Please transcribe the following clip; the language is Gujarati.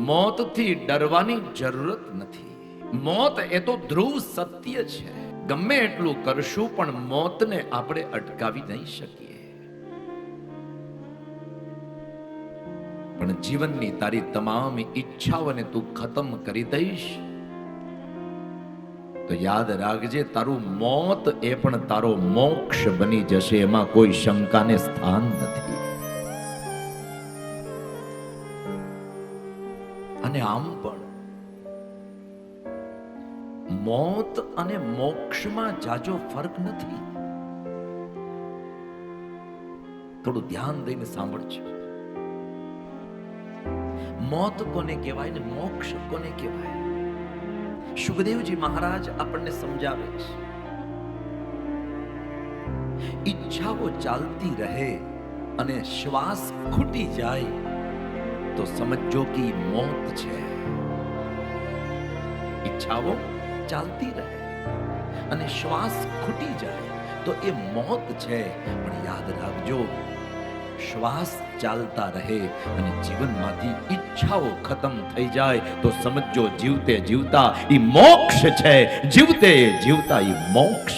મોતથી ડરવાની જરૂરત નથી. મોત એ તો ધ્રુવ સત્ય છે. ગમે એટલું કરશું પણ મોતને આપણે અટકાવી નહીં શકીએ. પણ જીવનની તારી તમામ ઈચ્છાઓને તું ખતમ કરી દઈશ. તો યાદ રાખજે, તારું મોત એ પણ તારો મોક્ષ બની જશે. એમાં કોઈ શંકાને સ્થાન નથી. અને આમ પણ. મોત અને મોક્ષમાં જાજો ફરક નથી. થોડું ધ્યાન દઈને સાંભળજો. મોત કોને કહેવાય ને મોક્ષ કોને કહેવાય? સુખદેવજી મહારાજ આપણને સમજાવે છે. ઈચ્છાઓ ચાલતી રહે અને શ્વાસ ખૂટી જાય. તો સમજો કે મોત છે. ઈચ્છાઓ ચાલતી રહે અને શ્વાસ ખૂટી જાય તો એ મોત છે. પણ યાદ રાખજો, શ્વાસ ચાલતા રહે અને જીવનમાંથી ઈચ્છાઓ ખતમ થઈ જાય તો સમજો જીવતે જીવતા ઈ મોક્ષ છે. જીવતે જીવતા ઈ મોક્ષ